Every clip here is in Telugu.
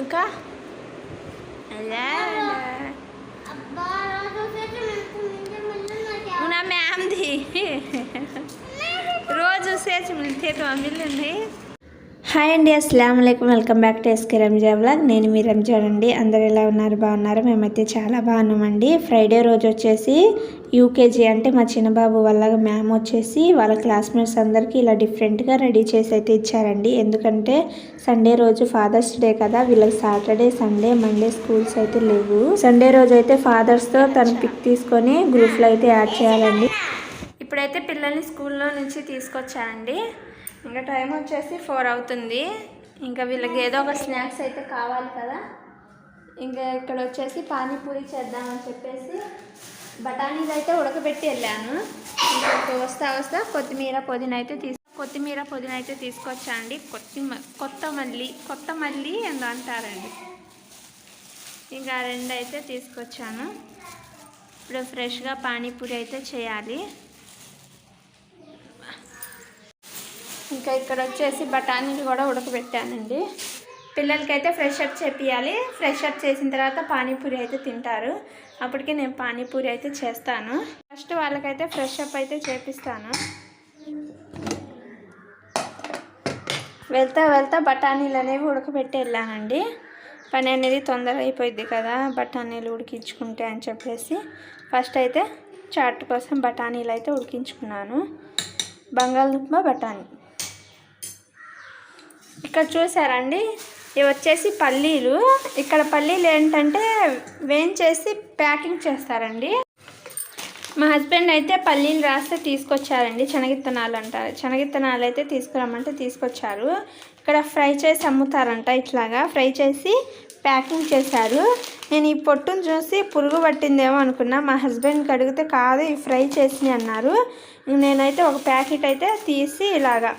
ఇంకా అలా అబ్బా రోజు చేసి మించి మించి నా మ్యామ్ది రోజు హాయ్ అండి అస్సలం అయికం welcome back to SK Ranja blog నేను మీ రంజాన్ అండి అందరు ఎలా ఉన్నారు? బాగున్నారు? మేమైతే చాలా బాగున్నామండి. ఫ్రైడే రోజు వచ్చేసి యూకేజీ అంటే మా చిన్నబాబు వాళ్ళ మ్యామ్ వచ్చేసి వాళ్ళ క్లాస్మేట్స్ అందరికీ ఇలా డిఫరెంట్గా రెడీ చేసి అయితే ఇచ్చారండి. ఎందుకంటే సండే రోజు ఫాదర్స్ డే కదా వీళ్ళకి సాటర్డే సండే మండే స్కూల్స్ అయితే లేవు. సండే రోజు అయితే ఫాదర్స్తో తన పిక్ తీసుకొని గ్రూప్లో అయితే యాడ్ చేయాలండి. ఇప్పుడైతే పిల్లల్ని స్కూల్లో నుంచి తీసుకొచ్చానండి ఇంకా టైం వచ్చేసి ఫోర్ అవుతుంది. ఇంకా వీళ్ళకి ఏదో ఒక స్నాక్స్ అయితే కావాలి కదా. ఇంకా ఇక్కడ వచ్చేసి పానీపూరి చేద్దామని చెప్పేసి బఠానీలు అయితే ఉడకబెట్టి వెళ్ళాను. ఇంకా వస్తా వస్తా కొత్తిమీర పుదీనా అయితే తీసు కొత్తిమీర పుదీనా అయితే తీసుకొచ్చా అండి. కొత్తిమీ కొత్త మల్లి కొత్త మల్లి ఎందు అంటారండి. ఇంకా ఆ రెండు అయితే తీసుకొచ్చాను. ఇప్పుడు ఫ్రెష్గా పానీపూరి అయితే చేయాలి. ఇంకా ఇక్కడ వచ్చేసి బఠానీలు కూడా ఉడకబెట్టానండి. పిల్లలకైతే ఫ్రెష్ అప్ చేపియాలి ఫ్రెష్ అప్ చేసిన తర్వాత పానీపూరి అయితే తింటారు. అప్పటికి నేను పానీపూరి అయితే చేస్తాను. ఫస్ట్ వాళ్ళకైతే ఫ్రెష్ అప్ అయితే చేపిస్తాను. వెళ్తా వెళ్తా బఠానీలు అనేవి ఉడకబెట్టి వెళ్ళానండి. పని అనేది తొందర అయిపోయింది కదా బఠానీలు ఉడికించుకుంటే అని చెప్పేసి. ఫస్ట్ అయితే చాట్ కోసం బఠానీలు అయితే ఉడికించుకున్నాను. బంగాళదుంప బఠానీ. ఇక్కడ చూసారండి ఇవి వచ్చేసి పల్లీలు. ఇక్కడ పల్లీలు ఏంటంటే వేయించేసి ప్యాకింగ్ చేస్తారండి. మా హస్బెండ్ అయితే పల్లీలు రాస్తే తీసుకొచ్చారండి. శనగిత్తనాలు అంటారు శనగిత్తనాలు అయితే తీసుకురమ్మంటే తీసుకొచ్చారు. ఇక్కడ ఫ్రై చేసి అమ్ముతారంట ఇట్లాగా. ఫ్రై చేసి ప్యాకింగ్ చేశారు. నేను ఈ పొట్టును చూసి పురుగు పట్టిందేమో అనుకున్నా. మా హస్బెండ్కి అడిగితే కాదు ఈ ఫ్రై చేసి అన్నారు. నేనైతే ఒక ప్యాకెట్ అయితే తీసి ఇలాగా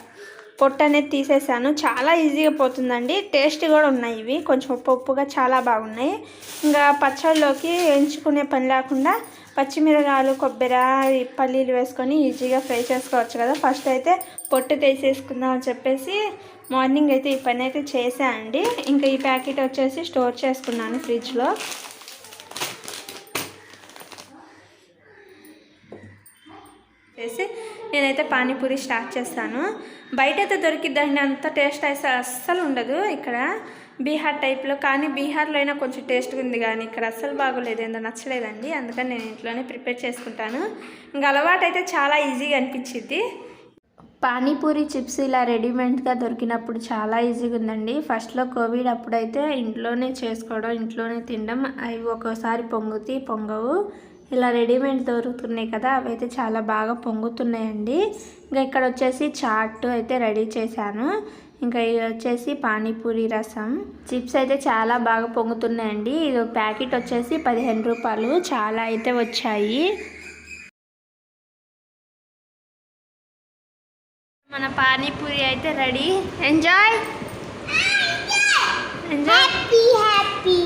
పొట్టు అనేది తీసేసాను. చాలా ఈజీగా పోతుందండి. టేస్ట్ కూడా ఉన్నాయి ఇవి. కొంచెం ఉప్పు ఉప్పుగా చాలా బాగున్నాయి. ఇంకా పచ్చళ్ళలోకి ఎంచుకునే పని లేకుండా పచ్చిమిరకాయలు కొబ్బరి పల్లీలు వేసుకొని ఈజీగా ఫ్రై చేసుకోవచ్చు కదా. ఫస్ట్ అయితే పొట్టు తీసేసుకుందాం అని చెప్పేసి మార్నింగ్ అయితే ఈ పని అయితే చేశానండి. ఇంకా ఈ ప్యాకెట్ వచ్చేసి స్టోర్ చేసుకున్నాను ఫ్రిడ్జ్లో చేసి నేనైతే పానీపూరి స్టార్ట్ చేస్తాను. బయట అయితే దొరికిద్దండి అంత టేస్ట్ అయితే అస్సలు ఉండదు ఇక్కడ. బీహార్ టైప్లో కానీ బీహార్లో అయినా కొంచెం టేస్ట్గా ఉంది కానీ ఇక్కడ అస్సలు బాగోలేదు ఏందో నచ్చలేదండి. అందుకని నేను ఇంట్లోనే ప్రిపేర్ చేసుకుంటాను. ఇంకా అలవాటు అయితే చాలా ఈజీగా అనిపించింది పానీపూరి చిప్స్ ఇలా రెడీమేడ్గా దొరికినప్పుడు చాలా ఈజీగా ఉందండి. ఫస్ట్లో కోవిడ్ అప్పుడైతే ఇంట్లోనే చేసుకోవడం ఇంట్లోనే తినడం అవి ఒక్కోసారి పొంగుతాయి పొంగవు. ఇలా రెడీమేడ్ దొరుకుతున్నాయి కదా అవి అయితే చాలా బాగా పొంగుతున్నాయండి. ఇంకా ఇక్కడ వచ్చేసి చాట్ అయితే రెడీ చేశాను. ఇంకా ఇది వచ్చేసి పానీపూరి రసం. చిప్స్ అయితే చాలా బాగా పొంగుతున్నాయండి. ఇది ప్యాకెట్ వచ్చేసి పదిహేను రూపాయలు. చాలా అయితే వచ్చాయి. మన పానీపూరి అయితే ready. Enjoy! Enjoy! Happy happy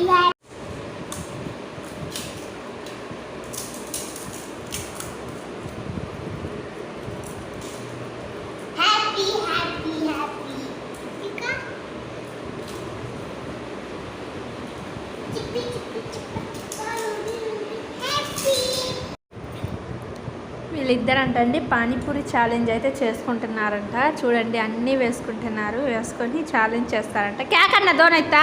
happy happy happy ఇంకా చిప్పి చిప్పి చిప్పి హ్యాపీ వీళ్ళిద్దరు అంటండి పానీపూరి ఛాలెంజ్ అయితే చేసుకుంటున్నారంట. చూడండి అన్నీ వేసుకుంటున్నారు. వేసుకొని ఛాలెంజ్ చేస్తారంట. క్యాకన్న దోనైతా?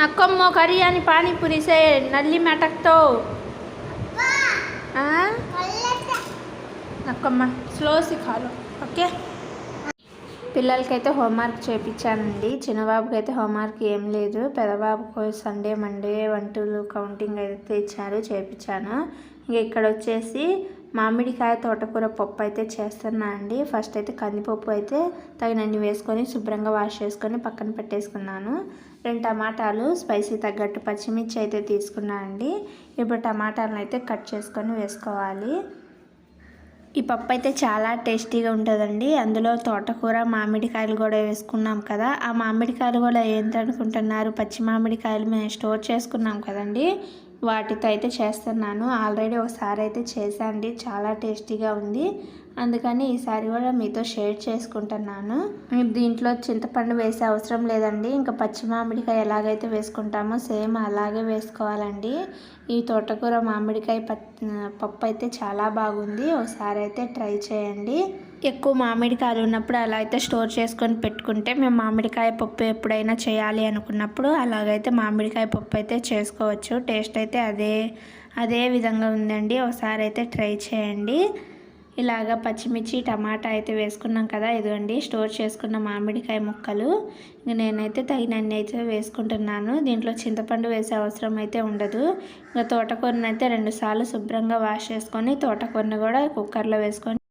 నక్కమ్మో కర్రీ అని పానీపూరి సే నల్లి మెటక్తో. నక్కమ్మ స్లో సిఖాలో. ఓకే? పిల్లలకైతే హోంవర్క్ చేయించానండి చిన్నబాబుకి అయితే హోంవర్క్ ఏం లేదు. పెద్దబాబుకు సండే మండే వంటలు కౌంటింగ్ అయితే ఇచ్చారు చేయించాను ఇంక ఇక్కడ వచ్చేసి మామిడికాయ తోటకూర పప్పు అయితే చేస్తున్నా అండి. ఫస్ట్ అయితే కందిపప్పు అయితే తగినన్ని వేసుకొని శుభ్రంగా వాష్ చేసుకొని పక్కన పెట్టేసుకున్నాను. రెండు టమాటాలు స్పైసీ తగ్గట్టు పచ్చిమిర్చి అయితే తీసుకున్నానండి ఇప్పుడు టమాటాలను అయితే కట్ చేసుకొని వేసుకోవాలి. ఈ పప్పు అయితే చాలా టేస్టీగా ఉంటుందండి. అందులో తోటకూర మామిడికాయలు కూడా వేసుకున్నాం కదా. ఆ మామిడికాయలు కూడా ఏంటనుకుంటున్నారు? పచ్చి మామిడికాయలు మేము స్టోర్ చేసుకున్నాం కదండి. వాటితో అయితే చేస్తున్నాను. ఆల్రెడీ ఒకసారి అయితే చేశాండి చాలా టేస్టీగా ఉంది. అందుకని ఈసారి కూడా మీతో షేర్ చేసుకుంటున్నాను. దీంట్లో చింతపండు వేసే అవసరం లేదండి. ఇంకా పచ్చి మామిడికాయ ఎలాగైతే వేసుకుంటామో సేమ్ అలాగే వేసుకోవాలండి. ఈ తోటకూర మామిడికాయ పప్పు అయితే చాలా బాగుంది. ఒకసారి అయితే ట్రై చేయండి. ఎక్కువ మామిడికాయలు ఉన్నప్పుడు అలా అయితే స్టోర్ చేసుకొని పెట్టుకుంటే మేము మామిడికాయ పప్పు ఎప్పుడైనా చేయాలి అనుకున్నప్పుడు అలాగైతే మామిడికాయ పప్పు అయితే చేసుకోవచ్చు. టేస్ట్ అయితే అదే అదే విధంగా ఉందండి. ఒకసారి అయితే ట్రై చేయండి. ఇలాగ పచ్చిమిర్చి టమాటా అయితే వేసుకున్నాం కదా ఇదిగోండి స్టోర్ చేసుకున్న మామిడికాయ ముక్కలు. ఇంక నేనైతే తగినన్ని అయితే వేసుకుంటున్నాను. దీంట్లో చింతపండు వేసే అవసరం అయితే ఉండదు. ఇంకా తోటకూరని అయితే రెండుసార్లు శుభ్రంగా వాష్ చేసుకొని తోటకూరని కూడా కుక్కర్లో వేసుకొని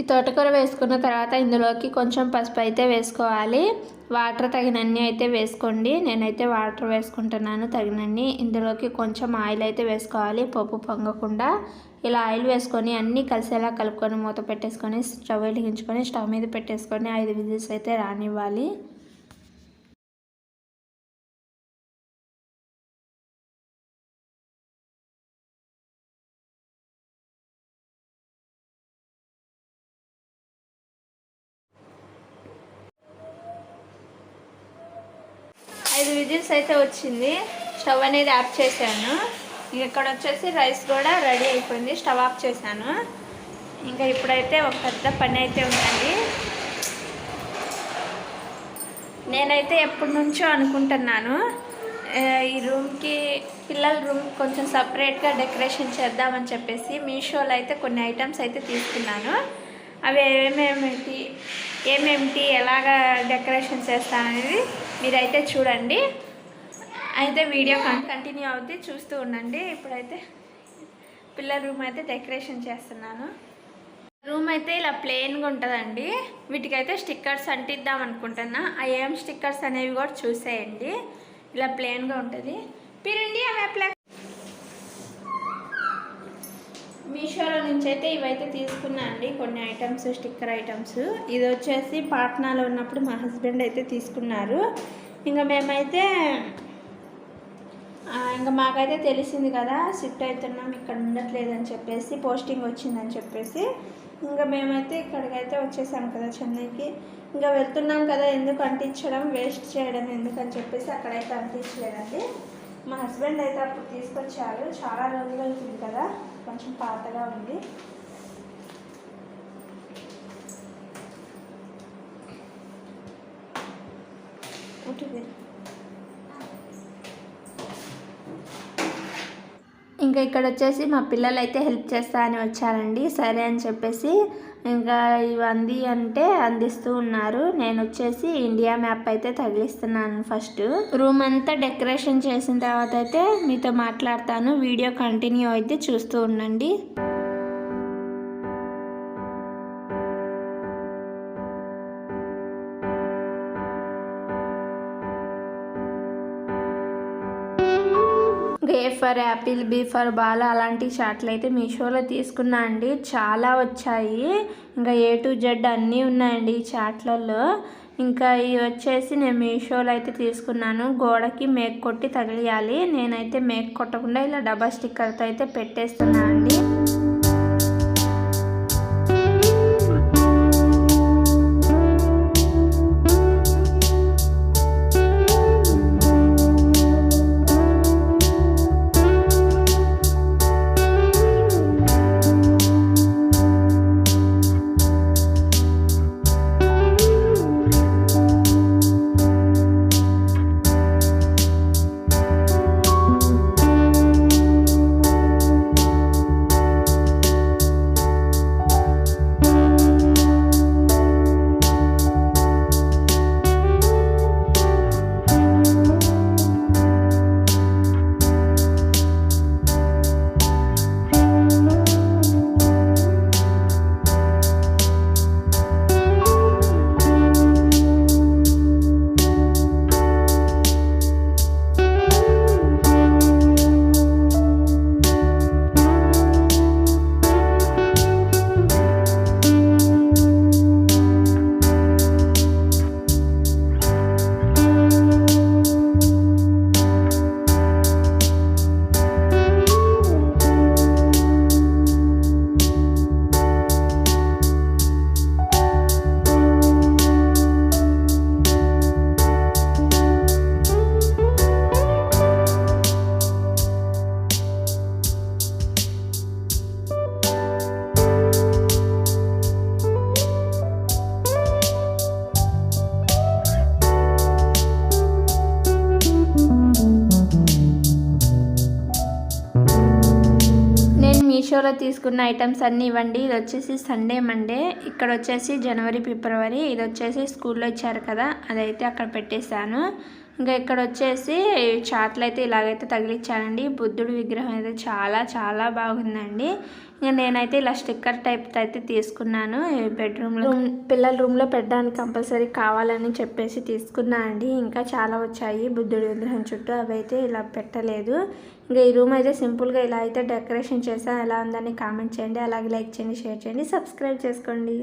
ఈ తోటకూర వేసుకున్న తర్వాత ఇందులోకి కొంచెం పసుపు అయితే వేసుకోవాలి. వాటర్ తగినన్ని అయితే వేసుకోండి. నేనైతే వాటర్ వేసుకుంటున్నాను తగినన్ని. ఇందులోకి కొంచెం ఆయిల్ అయితే వేసుకోవాలి. పప్పు పొంగకుండా ఇలా ఆయిల్ వేసుకొని అన్నీ కలిసేలా కలుపుకొని మూత పెట్టేసుకొని స్టవ్ వెలిగించుకొని స్టవ్ మీద పెట్టేసుకొని ఐదు విజిల్స్ అయితే రానివ్వాలి. అయితే వచ్చింది. స్టవ్ అనేది ఆఫ్ చేశాను. ఇక్కడ వచ్చేసి రైస్ కూడా రెడీ అయిపోయింది. స్టవ్ ఆఫ్ చేశాను. ఇంకా ఇప్పుడైతే ఒక పెద్ద పని అయితే ఉందండి. నేనైతే ఎప్పటి నుంచో అనుకుంటున్నాను ఈ రూమ్కి పిల్లల రూమ్ కొంచెం సపరేట్గా డెకరేషన్ చేద్దామని చెప్పేసి మీషోలో అయితే కొన్ని ఐటమ్స్ అయితే తీసుకున్నాను. అవి ఏమేమిటి ఏమేమిటి ఎలాగ డెకరేషన్ చేస్తాననేది మీరైతే చూడండి. అయితే వీడియో కంటిన్యూ అవుద్ది. చూస్తూ ఉండండి. ఇప్పుడైతే పిల్లల రూమ్ అయితే డెకరేషన్ చేస్తున్నాను. రూమ్ అయితే ఇలా ప్లెయిన్గా ఉంటుందండి. వీటికైతే స్టిక్కర్స్ అంటిద్దాం అనుకుంటున్నా. ఆ ఏం స్టిక్కర్స్ అనేవి కూడా చూసేయండి. ఇలా ప్లెయిన్గా ఉంటుంది. పిరండి అవి అప్లై మీషోలో నుంచి అయితే ఇవైతే తీసుకున్నా అండి. కొన్ని ఐటమ్స్ స్టిక్కర్ ఐటమ్స్. ఇది వచ్చేసి పాట్నాలో ఉన్నప్పుడు మా హస్బెండ్ అయితే తీసుకున్నారు. ఇంకా మేమైతే ఇంకా మాకైతే తెలిసింది కదా షిఫ్ట్ అవుతున్నాం ఇక్కడ ఉండట్లేదని చెప్పేసి పోస్టింగ్ వచ్చిందని చెప్పేసి. ఇంకా మేమైతే ఇక్కడికైతే వచ్చేసాం కదా చెన్నైకి. ఇంకా వెళ్తున్నాం కదా ఎందుకు అంటించడం వేస్ట్ చేయడం ఎందుకని చెప్పేసి అక్కడైతే అంటించలేదండి. మా హస్బెండ్ అయితే అప్పుడు తీసుకొచ్చారు చాలా రోజులు అవుతుంది కదా కొంచెం పాతగా ఉంది. ఉంటుంది ఇంకా ఇక్కడ వచ్చేసి మా పిల్లలు అయితే హెల్ప్ చేస్తా అని వచ్చారండి. సరే అని చెప్పేసి ఇంకా ఇవి అంటే అందిస్తూ ఉన్నారు. నేను వచ్చేసి ఇండియా మ్యాప్ అయితే తగిలిస్తున్నాను ఫస్ట్. రూమ్ అంతా డెకరేషన్ చేసిన తర్వాత అయితే మీతో మాట్లాడతాను. వీడియో కంటిన్యూ అయితే చూస్తూ ఉండండి. For apple B for ball అలాంటి షార్ట్లు అయితే మీషోలో తీసుకున్నా అండి. చాలా వచ్చాయి. ఇంకా ఏ టు జెడ్ అన్నీ ఉన్నాయండి ఈ చాట్లలో ఇంకా ఇవి వచ్చేసి నేను మీషోలో అయితే తీసుకున్నాను. గోడకి మేక్ కొట్టి తగిలియాలి. నేనైతే మేక్ కొట్టకుండా ఇలా డబ్బా స్టిక్కర్తో అయితే పెట్టేస్తున్నాను అండి. మీషోలో తీసుకున్న ఐటమ్స్ అన్నీ ఇవ్వండి. ఇది వచ్చేసి సండే మండే. ఇక్కడ వచ్చేసి జనవరి ఫిబ్రవరి. ఇది వచ్చేసి స్కూల్లో ఇచ్చారు కదా. అదైతే అక్కడ పెట్టేశాను. ఇంకా ఇక్కడ వచ్చేసి చాట్లు అయితే ఇలాగైతే తగిలిచ్చానండి. బుద్ధుడి విగ్రహం అయితే చాలా చాలా బాగుందండి. ఇంకా నేనైతే ఇలా స్టిక్కర్ టైప్ అయితే తీసుకున్నాను. బెడ్రూమ్లో పిల్లల రూమ్లో పెట్టడానికి కంపల్సరీ కావాలని చెప్పేసి తీసుకున్నా అండి. ఇంకా చాలా వచ్చాయి బుద్ధుడి విగ్రహం చుట్టూ. అవి అయితే ఇలా పెట్టలేదు. ఇంకా ఈ రూమ్ అయితే సింపుల్గా ఇలా అయితే డెకరేషన్ చేశాను ఎలా ఉందని కామెంట్ చేయండి. అలాగే లైక్ చేయండి షేర్ చేయండి సబ్స్క్రైబ్ చేసుకోండి.